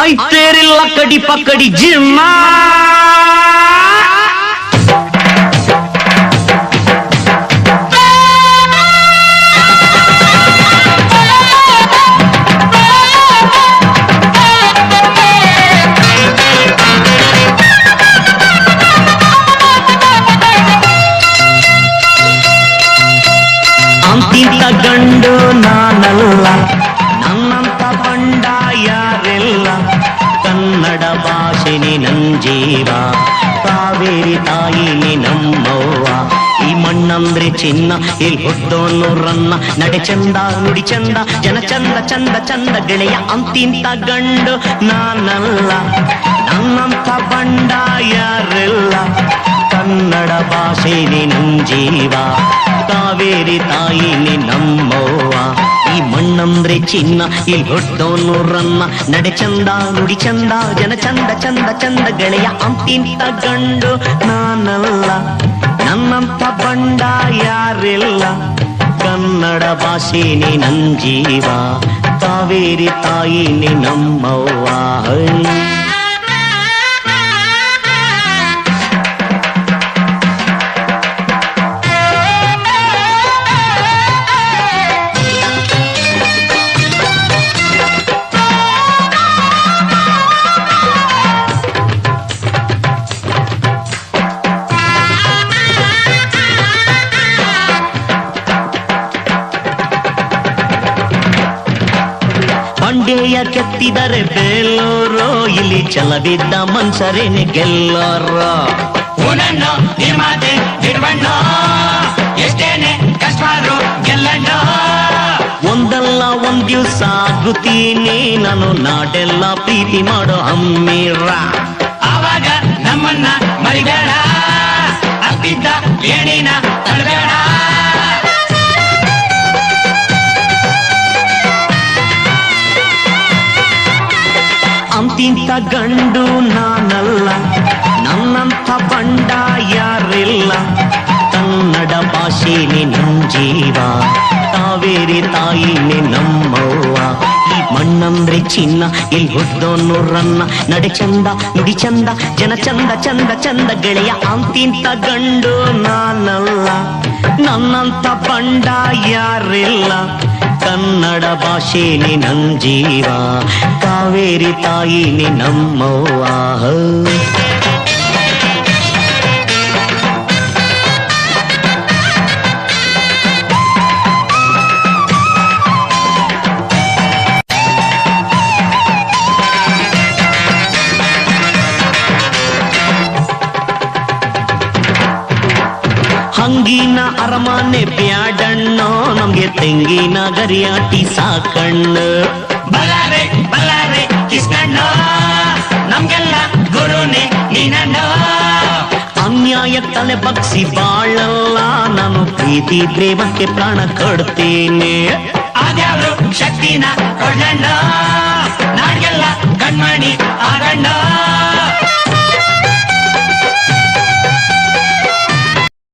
ಆಯ್ತೇರಿಲ್ಲ ಕಡಿ ಪಕ್ಕಡಿ ಜಿಮ್ಮ ಅಂತಿಂತ ಗಂಡು ನಾನಲ್ಲ ಕಾವೇರಿ ತಾಯಿನಿ ನಮ್ಮವ್ವ ಈ ಮಣ್ಣಂದ್ರೆ ಚಿನ್ನ ಇಲ್ಲಿ ಹುಟ್ಟೋನು ರನ್ನ ನಡೆ ಚಂದ ನುಡಿ ಚಂದ ಜನ ಚಂದ ಚಂದ ಚಂದ ಗೆಳೆಯ ಅಂತಿಂತ ಗಂಡು ನಾನಲ್ಲ ನನ್ನಂತ ಬಂಡ ಯಾರಿಲ್ಲ ಕನ್ನಡ ಭಾಷೆನಿ ನನ್ ಜೀವ ಕಾವೇರಿ ತಾಯಿನಿ ನಮ್ಮವ್ವ ಈ ಮಣ್ಣಂದ್ರೆ ಚಿನ್ನ, ಇಲ್ಲಿ ಹೊಟ್ಟೋನು ರನ್ನ. ನಡೆ ಚಂದ, ನುಡಿ ಚಂದ, ಜನ ಚಂದ ಚಂದ ಚಂದ, ಗೆಳೆಯ ಅಂತಿಂತ ಗಂಡು. ನಾನಲ್ಲ, ನನ್ನಂತ ಬಂಡ ಯಾರಿಲ್ಲ. ಕನ್ನಡ ಭಾಷೆನೇ ನನ್ ಜೀವ. ಕಾವೇರಿ ತಾಯಿನೇ ನಮ್ಮವ್ವ. ಬಂಡೆಯ ಕೆತ್ತಿದರೆ ಬೇಲೋರೋ ಇಲ್ಲಿ ಚಲವಿದ್ದ ಮನ್ಸರೇನೆ ಗೆಲ್ಲೋರು. ಎಷ್ಟೇನೆ ಗೆಲ್ಲಣ್ಣ. ಒಂದಲ್ಲ ಒಂದ್ ದಿವ್ಸ ಆಗುತ್ತೀನಿ ನಾನು ನಾಡೆಲ್ಲ ಪ್ರೀತಿ ಮಾಡೋ ಅಮ್ಮೀರ ಆವಾಗ ನಮ್ಮನ್ನ ಮರಿಬೇಡ ಅತ್ತಿದ್ದ ಏಣಿನ ತಡಬೇಡ. ಗಂಡು ನಾನಲ್ಲ, ನನ್ನಂಥ ಬಂಡ ಯಾರಿಲ್ಲ. ಕನ್ನಡ ಭಾಷೆನೆ ನಮ್ ಜೀವ, ಕಾವೇರಿ ತಾಯಿನಿ ನಮ್ಮವ್ವ. ಈ ಮಣ್ಣಂದ್ರೆ ಚಿನ್ನ, ಇಲ್ಲಿ ಹುಟ್ಟೋನು ರನ್ನ. ನಡೆ ಚಂದ, ನುಡಿ ಚಂದ, ಜನ ಚಂದ ಚಂದ ಚಂದ, ಗೆಳೆಯ ಅಂತಿಂತ ಗಂಡು ನಾನಲ್ಲ. ನನ್ನಂಥ ಬಂಡ ಯಾರಿಲ್ಲ ಕನ್ನಡ ಭಾಷೆನಿ ನನ್ ಜೀವ ಕಾವೇರಿ ತಾಯಿನಿ ನಮ್ಮವ್ವ. ಹಂಗಿನ ಅರಮನೆ ಬ್ಯಾಡಣ್ಣೋ ನಮ್ಗೆ ತೆಂಗಿನ ಗರಿಯಾಟಿ ಸಾಕಣ್ಣ. ಬಲ್ಲಾರೆ ಬಲ್ಲಾರೆ ಕಿಸ್ಕಣ್ಣ ನಮ್ಗೆಲ್ಲ ಗುರುನೇ ನೀನಣ್ಣ. ಅನ್ಯಾಯ ತಲೆ ಬಗ್ಸಿ ಬಾಳಲ್ಲ ನಾನು ಪ್ರೀತಿ ಪ್ರೇಮಕ್ಕೆ ಪ್ರಾಣ ಕೊಡ್ತೀನಿ ಅದ್ಯಾವ್ರು ಶಕ್ತಿನ ಕೊಡಣ್ಣ